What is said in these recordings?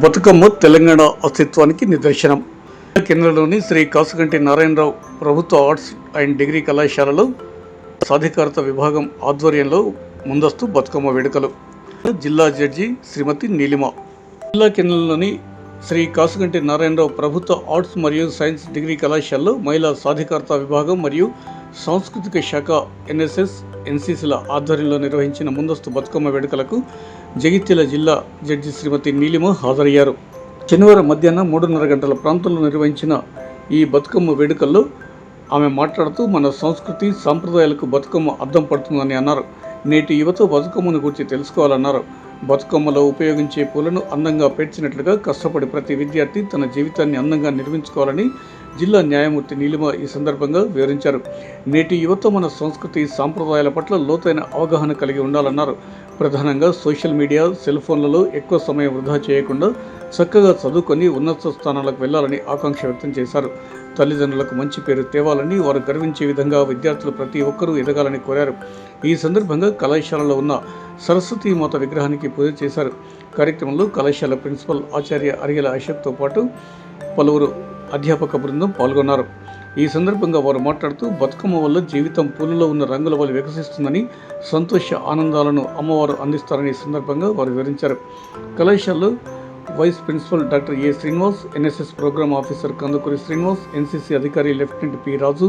బతుకమ్మ తెలంగాణ అస్తిత్వానికి నిదర్శనం. కేంద్రంలోని శ్రీ కాసుగంటి నారాయణరావు ప్రభుత్వ ఆర్ట్స్ అండ్ డిగ్రీ కళాశాలలో సాధికారత విభాగం ఆధ్వర్యంలో ముందస్తు బతుకమ్మ వేడుకలు. జిల్లా జడ్జి శ్రీమతి నీలిమ. జిల్లా కేంద్రంలోని శ్రీ కాసుగంటి నారాయణరావు ప్రభుత్వ ఆర్ట్స్ మరియు సైన్స్ డిగ్రీ కళాశాలలో మహిళా సాధికారత విభాగం మరియు సాంస్కృతిక శాఖ ఎన్ఎస్ఎస్ ఎన్సీసీల ఆధ్వర్యంలో నిర్వహించిన ముందస్తు బతుకమ్మ వేడుకలకు జగిత్యాల జిల్లా జడ్జి శ్రీమతి నీలిమ హాజరయ్యారు. శనివారం మధ్యాహ్నం మూడున్నర గంటల ప్రాంతంలో నిర్వహించిన ఈ బతుకమ్మ వేడుకల్లో ఆమె మాట్లాడుతూ మన సంస్కృతి సాంప్రదాయాలకు బతుకమ్మ అద్దం పడుతుందని అన్నారు. నేటి యువత బతుకమ్మను గురించి తెలుసుకోవాలన్నారు. బతుకమ్మలో ఉపయోగించే పూలను అందంగా పేర్చినట్లుగా కష్టపడి ప్రతి విద్యార్థి తన జీవితాన్ని అందంగా నిర్మించుకోవాలని జిల్లా న్యాయమూర్తి నీలిమ ఈ సందర్భంగా వివరించారు. నేటి యువత మన సంస్కృతి సాంప్రదాయాల పట్ల లోతైన అవగాహన కలిగి ఉండాలన్నారు. ప్రధానంగా సోషల్ మీడియా సెల్ ఫోన్లలో ఎక్కువ సమయం వృధా చేయకుండా చక్కగా చదువుకొని ఉన్నత స్థానాలకు వెళ్ళాలని ఆకాంక్ష వ్యక్తం చేశారు. తల్లిదండ్రులకు మంచి పేరు తేవాలని వారు గర్వించే విధంగా విద్యార్థులు ప్రతి ఒక్కరూ ఎదగాలని కోరారు. ఈ సందర్భంగా కళాశాలలో ఉన్న సరస్వతీ మాత విగ్రహానికి పూజ చేశారు. కార్యక్రమంలో కళాశాల ప్రిన్సిపల్ ఆచార్య అరిగల అశోక్తో పాటు పలువురు అధ్యాపక బృందం పాల్గొన్నారు. ఈ సందర్భంగా వారు మాట్లాడుతూ బతుకమ్మ వల్ల జీవితం పూలలో ఉన్న రంగుల వల్ల వికసిస్తుందని సంతోష ఆనందాలను అమ్మవారు అందిస్తారని సందర్భంగా వారు వివరించారు. కళాశాలలో vice principal doctor A Srinivas NSS programme officer Kandukuri Srinivas NCC అధికారి లెఫ్టినెంట్ పి రాజు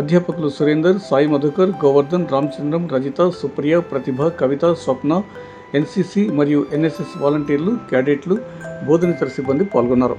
అధ్యాపకులు సురేందర్ సాయి మధుకర్ గోవర్ధన్ రామచంద్రం రజిత సుప్రియ ప్రతిభ కవిత స్వప్న ఎన్సీసీ మరియు ఎన్ఎస్ఎస్ వాలంటీర్లు క్యాడెట్లు బోధనేతర సిబ్బంది పాల్గొన్నారు.